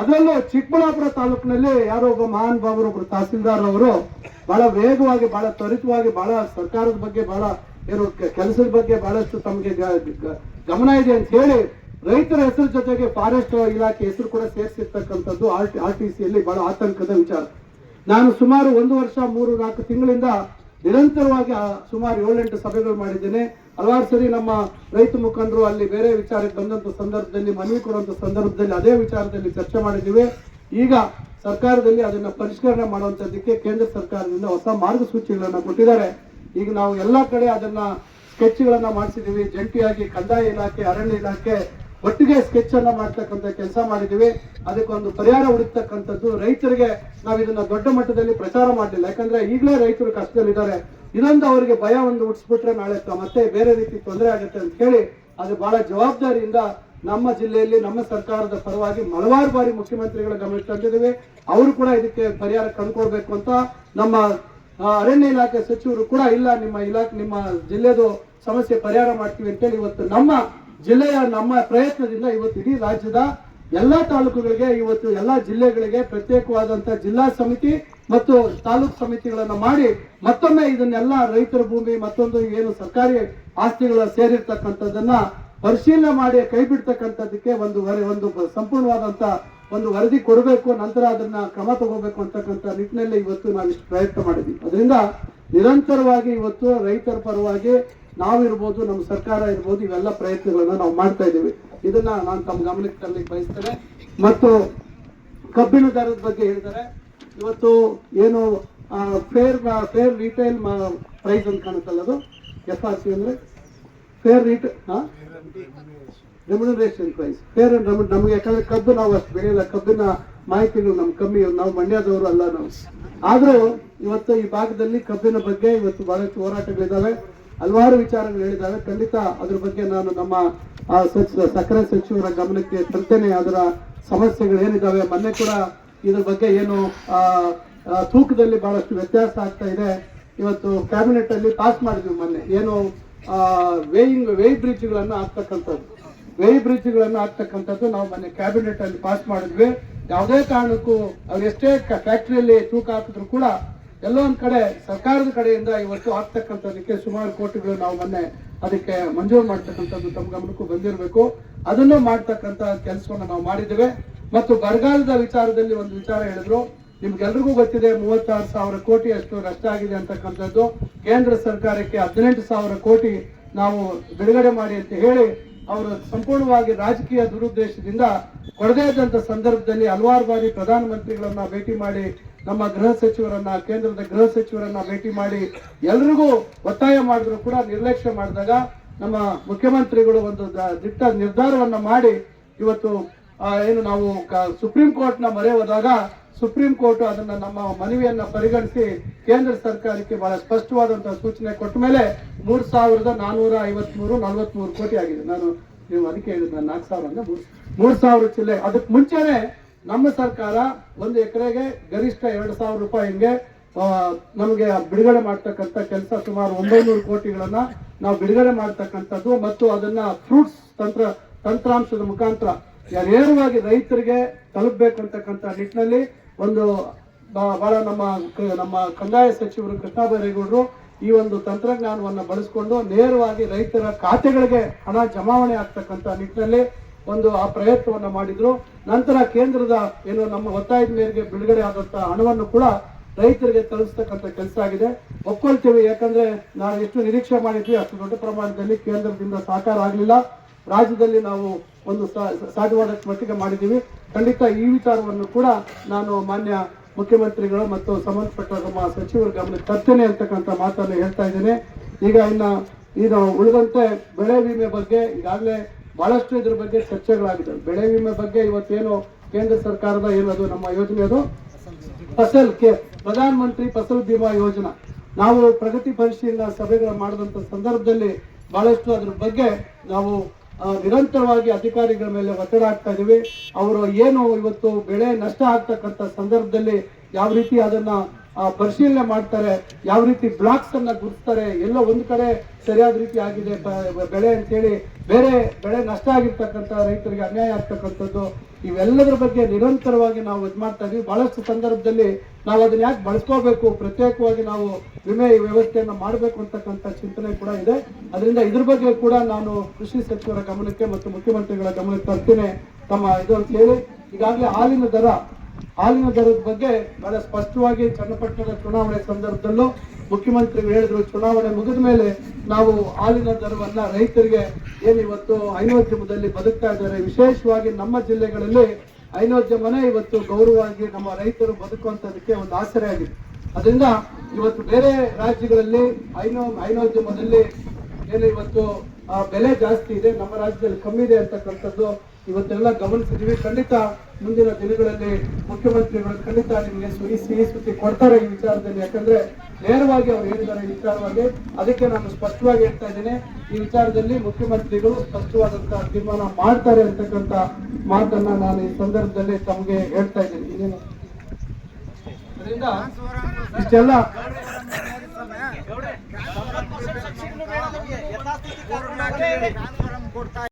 ಅದರಲ್ಲೂ ಚಿಕ್ಕಬಳ್ಳಾಪುರ ತಾಲೂಕಿನಲ್ಲಿ ಯಾರೋ ಒಬ್ಬ ಮಹಾನ್ ಬಾಬರು ಒಬ್ರು ತಹಸೀಲ್ದಾರ್ ಅವರು ಬಹಳ ವೇಗವಾಗಿ, ಬಹಳ ತ್ವರಿತವಾಗಿ, ಬಹಳ ಸರ್ಕಾರದ ಬಗ್ಗೆ ಬಹಳ ಏನು ಕೆಲಸದ ಬಗ್ಗೆ ಬಹಳಷ್ಟು ತಮಗೆ ಗಮನ ಇದೆ ಅಂತ ಹೇಳಿ ರೈತರ ಹೆಸರು ಜೊತೆಗೆ ಫಾರೆಸ್ಟ್ ಇಲಾಖೆ ಹೆಸರು ಕೂಡ ಸೇರಿಸಿರ್ತಕ್ಕಂಥದ್ದು ಆರ್ ಆರ್ ಟಿ ಸಿಯಲ್ಲಿ ಬಹಳ ಆತಂಕದ ವಿಚಾರ. ನಾನು ಸುಮಾರು ಒಂದು ವರ್ಷ, ಮೂರು, ನಾಲ್ಕು ತಿಂಗಳಿಂದ ನಿರಂತರವಾಗಿ ಸುಮಾರು ಏಳೆಂಟು ಸಭೆಗಳು ಮಾಡಿದ್ದೇನೆ. ಹಲವಾರು ಸರಿ ನಮ್ಮ ರೈತ ಮುಖಂಡರು ಅಲ್ಲಿ ಬೇರೆ ವಿಚಾರಕ್ಕೆ ಬಂದಂತ ಸಂದರ್ಭದಲ್ಲಿ, ಮನವಿ ಕೊಡುವಂಥ ಸಂದರ್ಭದಲ್ಲಿ ಅದೇ ವಿಚಾರದಲ್ಲಿ ಚರ್ಚೆ ಮಾಡಿದ್ದೀವಿ. ಈಗ ಸರ್ಕಾರದಲ್ಲಿ ಅದನ್ನ ಪರಿಷ್ಕರಣೆ ಮಾಡುವಂತದ್ದಕ್ಕೆ ಕೇಂದ್ರ ಸರ್ಕಾರದಿಂದ ಹೊಸ ಮಾರ್ಗಸೂಚಿಗಳನ್ನು ಕೊಟ್ಟಿದ್ದಾರೆ. ಈಗ ನಾವು ಎಲ್ಲಾ ಕಡೆ ಅದನ್ನ ಸ್ಕೆಚ್ಗಳನ್ನ ಮಾಡಿಸಿದ್ದೀವಿ. ಜಂಟಿಯಾಗಿ ಕಂದಾಯ ಇಲಾಖೆ, ಅರಣ್ಯ ಇಲಾಖೆ ಒಟ್ಟಿಗೆ ಸ್ಕೆಚ್ ಅನ್ನ ಮಾಡ್ತಕ್ಕಂಥ ಕೆಲಸ ಮಾಡಿದೀವಿ ಅದಕ್ಕೊಂದು ಪರಿಹಾರ ಹುಡುಕ್ತಕ್ಕಂಥದ್ದು ರೈತರಿಗೆ ನಾವು ಇದನ್ನ ದೊಡ್ಡ ಮಟ್ಟದಲ್ಲಿ ಪ್ರಚಾರ ಮಾಡಲಿಲ್ಲ. ಯಾಕಂದ್ರೆ ಈಗಲೇ ರೈತರು ಕಷ್ಟದಲ್ಲಿದ್ದಾರೆ. ಇದೊಂದು ಅವರಿಗೆ ಭಯ ಒಂದು ಹುಟ್ಟಿಸ್ಬಿಟ್ರೆ ನಾಳೆ ಮತ್ತೆ ಬೇರೆ ರೀತಿ ತೊಂದರೆ ಆಗುತ್ತೆ ಅಂತ ಹೇಳಿ ಅದು ಬಹಳ ಜವಾಬ್ದಾರಿಯಿಂದ ನಮ್ಮ ಜಿಲ್ಲೆಯಲ್ಲಿ, ನಮ್ಮ ಸರ್ಕಾರದ ಪರವಾಗಿ ಹಲವಾರು ಬಾರಿ ಮುಖ್ಯಮಂತ್ರಿಗಳ ಗಮನಕ್ಕೆ ತಂದಿದ್ದೀವಿ. ಅವರು ಕೂಡ ಇದಕ್ಕೆ ಪರಿಹಾರ ಕಂಡುಕೊಳ್ಬೇಕು ಅಂತ ನಮ್ಮ ಅರಣ್ಯ ಇಲಾಖೆ ಸಚಿವರು ಕೂಡ ಇಲ್ಲ, ನಿಮ್ಮ ಇಲಾಖೆ, ನಿಮ್ಮ ಜಿಲ್ಲೆದು ಸಮಸ್ಯೆ ಪರಿಹಾರ ಮಾಡ್ತೀವಿ ಅಂತೇಳಿ ಇವತ್ತು ನಮ್ಮ ಜಿಲ್ಲೆಯ ನಮ್ಮ ಪ್ರಯತ್ನದಿಂದ ಇವತ್ತು ಇಡೀ ರಾಜ್ಯದ ಎಲ್ಲಾ ತಾಲೂಕುಗಳಿಗೆ, ಇವತ್ತು ಎಲ್ಲಾ ಜಿಲ್ಲೆಗಳಿಗೆ ಪ್ರತ್ಯೇಕವಾದಂತ ಜಿಲ್ಲಾ ಸಮಿತಿ ಮತ್ತು ತಾಲೂಕು ಸಮಿತಿಗಳನ್ನು ಮಾಡಿ ಮತ್ತೊಮ್ಮೆ ಇದನ್ನೆಲ್ಲ ರೈತರ ಭೂಮಿ ಮತ್ತೊಂದು ಏನು ಸರ್ಕಾರಿ ಆಸ್ತಿಗಳ ಸೇರಿರ್ತಕ್ಕಂಥದ್ದನ್ನ ಪರಿಶೀಲನೆ ಮಾಡಿ ಕೈ ಬಿಡ್ತಕ್ಕಂಥದ್ದಕ್ಕೆ ಒಂದು ಒಂದು ಸಂಪೂರ್ಣವಾದಂತ ಒಂದು ವರದಿ ಕೊಡಬೇಕು, ನಂತರ ಅದನ್ನ ಕ್ರಮ ತಗೋಬೇಕು ಅಂತಕ್ಕಂಥ ನಿಟ್ಟಿನಲ್ಲಿ ಇವತ್ತು ನಾವು ಇಷ್ಟು ಪ್ರಯತ್ನ ಮಾಡಿದ್ವಿ ಅದರಿಂದ ನಿರಂತರವಾಗಿ ಇವತ್ತು ರೈತರ ಪರವಾಗಿ ನಾವಿರ್ಬೋದು ನಮ್ಮ ಸರ್ಕಾರ ಇರ್ಬೋದು, ಇವೆಲ್ಲ ಪ್ರಯತ್ನಗಳನ್ನ ನಾವು ಮಾಡ್ತಾ ಇದ್ದೀವಿ. ಇದನ್ನ ನಾನು ತಮ್ಮ ಗಮನಕ್ಕೆ ತರಲಿಕ್ಕೆ ಬಯಸ್ತೇನೆ. ಮತ್ತು ಕಬ್ಬಿನ ದರದ ಬಗ್ಗೆ ಹೇಳಿದರೆ, ಇವತ್ತು ಏನು ಫೇರ್ ಫೇರ್ ರಿಟೈಲ್ ಪ್ರೈಸ್ ಅಂತ ಕಾಣುತ್ತಲ್ಲ ಅದು? ಎಫ್ ಆರ್ ಸಿ ಅಂದ್ರೆ? ಫೇರ್ ರೀಟ್ ರೆಮ್ಯುನರೇಷನ್ ಪ್ರೈಸ್ ಫೇರ್ ಅಂಡ್ ನಮಗೆ ಯಾಕಂದ್ರೆ ಕಬ್ಬು ನಾವು ಅಷ್ಟು ಬೆಳೆಯಲ್ಲ, ಕಬ್ಬಿನ ಮಾಹಿತಿಗಳು ನಮ್ಗೆ ಕಮ್ಮಿ, ನಾವು ಮಂಡ್ಯದವರು ಅಲ್ಲ ನಾವು. ಆದರೂ, ಇವತ್ತು ಈ ಭಾಗದಲ್ಲಿ ಕಬ್ಬಿನ ಬಗ್ಗೆ ಇವತ್ತು ಬಹಳಷ್ಟು ಹೋರಾಟಗಳಿದ್ದಾವೆ ಹಲವಾರು ವಿಚಾರಗಳು ಹೇಳಿದ್ದಾವೆ. ಖಂಡಿತ ಅದ್ರ ಬಗ್ಗೆ ನಾನು ನಮ್ಮ ಆ, ಸಚಿವ ಸಕ್ಕರೆ ಸಚಿವರ ಗಮನಕ್ಕೆ ತರ್ತೇನೆ. ಅದರ ಸಮಸ್ಯೆಗಳು ಏನಿದ್ದಾವೆ ಮೊನ್ನೆ ಕೂಡ ಇದ್ರ ಬಗ್ಗೆ ಏನು ಆ, ಆ, ತೂಕದಲ್ಲಿ ಬಹಳಷ್ಟು ವ್ಯತ್ಯಾಸ ಆಗ್ತಾ ಇದೆ. ಇವತ್ತು ಕ್ಯಾಬಿನೆಟ್ ಅಲ್ಲಿ ಪಾಸ್ ಮಾಡಿದ್ವಿ ಮೊನ್ನೆ. ಏನು ವೇಯಿಂಗ್ ವೇಯ್ ಬ್ರಿಡ್ಜ್ಗಳನ್ನು ಹಾಕ್ತಕ್ಕಂಥದ್ದು. ವೇ ಬ್ರಿಡ್ಜ್ಗಳನ್ನು ಹಾಕ್ತಕ್ಕಂಥದ್ದು ನಾವು ಮೊನ್ನೆ ಕ್ಯಾಬಿನೆಟ್ ಅಲ್ಲಿ ಪಾಸ್ ಮಾಡಿದ್ವಿ. ಯಾವುದೇ ಕಾರಣಕ್ಕೂ ಅವ್ರು ಎಷ್ಟೇ ಫ್ಯಾಕ್ಟ್ರಿಯಲ್ಲಿ ತೂಕ ಹಾಕಿದ್ರು ಕೂಡ ಎಲ್ಲೋ ಒಂದ್ ಕಡೆ, ಸರ್ಕಾರದ ಕಡೆಯಿಂದ ಇವತ್ತು ಆಗ್ತಕ್ಕಂಥದಕ್ಕೆ ಸುಮಾರು ಕೋಟಿಗಳು ನಾವು ಮೊನ್ನೆ ಅದಕ್ಕೆ ಮಂಜೂರು ಮಾಡ್ತಕ್ಕಂಥದ್ದು ತಮ್ಮ ಗಮನಕ್ಕೂ ಬಂದಿರಬೇಕು. ಅದನ್ನು ಮಾಡ್ತಕ್ಕಂಥ ಕೆಲಸವನ್ನು ನಾವು ಮಾಡಿದ್ದೇವೆ. ಮತ್ತು ಬರಗಾಲದ ವಿಚಾರದಲ್ಲಿ ಒಂದು ವಿಚಾರ ಹೇಳಿದ್ರು. ನಿಮ್ಗೆಲ್ರಿಗೂ ಗೊತ್ತಿದೆ, ಮೂವತ್ತಾರು ಸಾವಿರ ಕೋಟಿ ಅಷ್ಟು ನಷ್ಟ ಆಗಿದೆ ಅಂತಕ್ಕಂಥದ್ದು. ಕೇಂದ್ರ ಸರ್ಕಾರಕ್ಕೆ ಹದಿನೆಂಟು ಸಾವಿರ ಕೋಟಿ ನಾವು ಬಿಡುಗಡೆ ಮಾಡಿ ಅಂತ ಹೇಳಿ ಅವರು ಸಂಪೂರ್ಣವಾಗಿ ರಾಜಕೀಯ ದುರುದ್ದೇಶದಿಂದ ಕೊಡದೇ ಇದ್ದಂತ ಸಂದರ್ಭದಲ್ಲಿ ಹಲವಾರು ಬಾರಿ ಪ್ರಧಾನಮಂತ್ರಿಗಳನ್ನ ಭೇಟಿ ಮಾಡಿ ನಮ್ಮ ಗೃಹ ಸಚಿವರನ್ನ, ಕೇಂದ್ರದ ಗೃಹ ಸಚಿವರನ್ನ ಭೇಟಿ ಮಾಡಿ ಎಲ್ರಿಗೂ ಒತ್ತಾಯ ಮಾಡಿದ್ರು ಕೂಡ ನಿರ್ಲಕ್ಷ್ಯ ಮಾಡಿದಾಗ ನಮ್ಮ ಮುಖ್ಯಮಂತ್ರಿಗಳು ಒಂದು ದಿಟ್ಟ ನಿರ್ಧಾರವನ್ನ ಮಾಡಿ ಇವತ್ತು ಏನು ನಾವು ಸುಪ್ರೀಂ ಕೋರ್ಟ್ನ ಮೊರೆ ಹೋದಾಗ ಸುಪ್ರೀಂ ಕೋರ್ಟ್ ಅದನ್ನ ನಮ್ಮ ಮನವಿಯನ್ನ ಪರಿಗಣಿಸಿ ಕೇಂದ್ರ ಸರ್ಕಾರಕ್ಕೆ ಬಹಳ ಸ್ಪಷ್ಟವಾದಂತಹ ಸೂಚನೆ ಕೊಟ್ಟ ಮೇಲೆ ಮೂರ್ ಸಾವಿರದ ನಾನೂರ ಐವತ್ಮೂರು ನಲ್ವತ್ಮೂರು ಕೋಟಿ ಆಗಿದೆ. ನಾನು ನೀವು ಅದಕ್ಕೆ ಹೇಳಿದ ನಾಲ್ಕು ಸಾವಿರ ಅಂದ್ರೆ ಮೂರ್ ಸಾವಿರ ಚಿಲ್ಲೆ. ಅದಕ್ಕೆ ಮುಂಚೆನೆ ನಮ್ಮ ಸರ್ಕಾರ ಒಂದು ಎಕರೆಗೆ ಗರಿಷ್ಠ ಎರಡು ಸಾವಿರ ರೂಪಾಯಿ ಹಿಂಗೆ ನಮಗೆ ಬಿಡುಗಡೆ ಮಾಡ್ತಕ್ಕಂಥ ಕೆಲಸ ಸುಮಾರು ಒಂಬೈನೂರು ಕೋಟಿಗಳನ್ನ ನಾವು ಬಿಡುಗಡೆ ಮಾಡ್ತಕ್ಕಂಥದ್ದು ಮತ್ತು ಅದನ್ನ ಫ್ರೂಟ್ಸ್ ತಂತ್ರ, ತಂತ್ರಾಂಶದ ಮುಖಾಂತರ ನೇರವಾಗಿ ರೈತರಿಗೆ ತಲುಪಬೇಕು ಅಂತಕ್ಕಂಥ ನಿಟ್ಟಿನಲ್ಲಿ ಒಂದು ಬಹಳ ನಮ್ಮ ನಮ್ಮ ಕಂದಾಯ ಸಚಿವರು ಕೃಷ್ಣ ಬೈರೇಗೌಡರು ಈ ಒಂದು ತಂತ್ರಜ್ಞಾನವನ್ನು ಬಳಸಿಕೊಂಡು ನೇರವಾಗಿ ರೈತರ ಖಾತೆಗಳಿಗೆ ಹಣ ಜಮಾವಣೆ ಆಗ್ತಕ್ಕಂಥ ನಿಟ್ಟಿನಲ್ಲಿ ಒಂದು ಆ ಪ್ರಯತ್ನವನ್ನು ಮಾಡಿದ್ರು. ನಂತರ ಕೇಂದ್ರದ ಏನು ನಮ್ಮ ಒತ್ತಾಯದ ಮೇರೆಗೆ ಬಿಡುಗಡೆ ಆದಂತಹ ಹಣವನ್ನು ಕೂಡ ರೈತರಿಗೆ ತಲುಪಿಸ್ತಕ್ಕಂಥ ಕೆಲಸ ಆಗಿದೆ. ಒಪ್ಕೊಳ್ತೀವಿ, ಯಾಕಂದ್ರೆ ನಾವು ಎಷ್ಟು ನಿರೀಕ್ಷೆ ಮಾಡಿದ್ವಿ, ಅಷ್ಟು ದೊಡ್ಡ ಪ್ರಮಾಣದಲ್ಲಿ ಕೇಂದ್ರದಿಂದ ಸಾಕಾರ ಆಗಲಿಲ್ಲ. ರಾಜ್ಯದಲ್ಲಿ ನಾವು ಒಂದು ಸಾ- ಸಾಧ್ಯವಾದಷ್ಟು ಮಟ್ಟಿಗೆ ಮಾಡಿದ್ದೀವಿ. ಖಂಡಿತ ಈ ವಿಚಾರವನ್ನು ಕೂಡ ನಾನು ಮಾನ್ಯ ಮುಖ್ಯಮಂತ್ರಿಗಳು ಮತ್ತು ಸಂಬಂಧಪಟ್ಟ ನಮ್ಮ ಸಚಿವರ ಗಮನಕ್ಕೆ ತರ್ತೇನೆ ಅಂತಕ್ಕಂಥ ಮಾತನ್ನು ಹೇಳ್ತಾ ಇದ್ದೇನೆ. ಈಗ ಇನ್ನು, ಈಗ ಉಳಿದಂತೆ ಬೆಳೆ ವಿಮೆ ಬಗ್ಗೆ ಈಗಾಗಲೇ ಬಹಳಷ್ಟು ಇದ್ರ ಬಗ್ಗೆ ಚರ್ಚೆಗಳಾಗಿದೆ ಬೆಳೆ ವಿಮೆ ಬಗ್ಗೆ ಇವತ್ತೇನು ಕೇಂದ್ರ ಸರ್ಕಾರದ ಏನದು ನಮ್ಮ ಯೋಜನೆ ಅದು? ಫಸಲ್ ಕೆ ಪ್ರಧಾನ ಮಂತ್ರಿ ಫಸಲ್ ಬಿಮಾ ಯೋಜನಾ. ನಾವು ಪ್ರಗತಿ ಪರಿಶೀಲನಾ ಸಭೆಗಳು ಮಾಡಿದಂಥ ಸಂದರ್ಭದಲ್ಲಿ ಬಹಳಷ್ಟು ಅದ್ರ ಬಗ್ಗೆ ನಾವು ನಿರಂತರವಾಗಿ ಅಧಿಕಾರಿಗಳ ಮೇಲೆ ಒತ್ತಡ ಆಗ್ತಾ ಇದ್ದೀವಿ. ಅವರು ಏನು ಇವತ್ತು ಬೆಳೆ ನಷ್ಟ ಆಗ್ತಕ್ಕಂಥ ಸಂದರ್ಭದಲ್ಲಿ ಯಾವ ರೀತಿ ಅದನ್ನ ಪರಿಶೀಲನೆ ಮಾಡ್ತಾರೆ, ಯಾವ ರೀತಿ ಬ್ಲಾಕ್ಸ್ ಅನ್ನ ಗುರುತಿಸ್ತಾರೆ, ಎಲ್ಲ ಒಂದು ಕಡೆ ಸರಿಯಾದ ರೀತಿ ಆಗಿದೆ ಬೆಳೆ ಅಂತೇಳಿ ಬೇರೆ ಬೆಳೆ ನಷ್ಟ ಆಗಿರ್ತಕ್ಕಂಥ ರೈತರಿಗೆ ಅನ್ಯಾಯ ಆಗ್ತಕ್ಕಂಥದ್ದು, ಇವೆಲ್ಲದರ ಬಗ್ಗೆ ನಿರಂತರವಾಗಿ ನಾವು ಇದು ಮಾಡ್ತಾ ಇದೀವಿ. ಬಹಳಷ್ಟು ಸಂದರ್ಭದಲ್ಲಿ ನಾವು ಅದನ್ನ ಯಾಕೆ ಬಳಸ್ಕೋಬೇಕು? ಪ್ರತ್ಯೇಕವಾಗಿ ನಾವು ವಿಮೆ ವ್ಯವಸ್ಥೆಯನ್ನು ಮಾಡಬೇಕು ಅಂತಕ್ಕಂಥ ಚಿಂತನೆ ಕೂಡ ಇದೆ. ಅದರಿಂದ ಇದ್ರ ಬಗ್ಗೆ ಕೂಡ ನಾನು ಕೃಷಿ ಸಚಿವರ ಗಮನಕ್ಕೆ ಮತ್ತು ಮುಖ್ಯಮಂತ್ರಿಗಳ ಗಮನಕ್ಕೆ ತರ್ತೇನೆ. ತಮ್ಮ ಇದು ಅಂತ ಹೇಳಿ. ಈಗಾಗಲೇ ಹಾಲಿನ ದರ ಹಾಲಿನ ದರದ ಬಗ್ಗೆ ಬಹಳ ಸ್ಪಷ್ಟವಾಗಿ ಚನ್ನಪಟ್ಟಣದ ಚುನಾವಣೆ ಸಂದರ್ಭದಲ್ಲೂ ಮುಖ್ಯಮಂತ್ರಿಗಳು ಹೇಳಿದ್ರು, ಚುನಾವಣೆ ಮುಗಿದ ಮೇಲೆ ನಾವು ಹಾಲಿನ ದರವನ್ನ ರೈತರಿಗೆ ಏನಿವತ್ತು ಇವತ್ತು ಹೈನೋದ್ಯಮದಲ್ಲಿ ಬದುಕ್ತಾ ಇದ್ದಾರೆ. ವಿಶೇಷವಾಗಿ ನಮ್ಮ ಜಿಲ್ಲೆಗಳಲ್ಲಿ ಹೈನೋದ್ಯಮನೇ ಇವತ್ತು ಗೌರವವಾಗಿ ನಮ್ಮ ರೈತರು ಬದುಕುವಂತದಕ್ಕೆ ಒಂದು ಆಸರೆ ಆಗಿದೆ. ಅದರಿಂದ ಇವತ್ತು ಬೇರೆ ರಾಜ್ಯಗಳಲ್ಲಿ ಹೈನೋ ಹೈನೋದ್ಯಮದಲ್ಲಿ ಏನು ಇವತ್ತು ಆ, ಬೆಲೆ ಜಾಸ್ತಿ ಇದೆ ನಮ್ಮ ರಾಜ್ಯದಲ್ಲಿ ಕಮ್ಮಿ ಇದೆ ಅಂತಕ್ಕಂಥದ್ದು ಇವತ್ತೆಲ್ಲ ಗಮನಿಸಿದ್ವಿ ಖಂಡಿತ ಮುಂದಿನ ದಿನಗಳಲ್ಲಿ ಮುಖ್ಯಮಂತ್ರಿಗಳು ಖಂಡಿತ ನಿಮಗೆ ಸುರಿ ಸಿಹಿ ಕೊಡ್ತಾರೆ ಈ ವಿಚಾರದಲ್ಲಿ. ಯಾಕಂದ್ರೆ ನೇರವಾಗಿ ಅವ್ರು ಹೇಳಿದ್ದಾರೆ ಈ ವಿಚಾರವಾಗಿ. ಅದಕ್ಕೆ ನಾನು ಸ್ಪಷ್ಟವಾಗಿ ಹೇಳ್ತಾ ಇದ್ದೇನೆ. ಈ ವಿಚಾರದಲ್ಲಿ ಮುಖ್ಯಮಂತ್ರಿಗಳು ಸ್ಪಷ್ಟವಾದಂತಹ ತೀರ್ಮಾನ ಮಾಡ್ತಾರೆ ಅಂತಕ್ಕಂಥ ಮಾತನ್ನ ನಾನು ಈ ಸಂದರ್ಭದಲ್ಲಿ ತಮಗೆ ಹೇಳ್ತಾ ಇದ್ದೀನಿ. ಇನ್ನೇನು? ಅದರಿಂದ ಇಷ್ಟೆಲ್ಲ? ಕೊಡ್ತಾ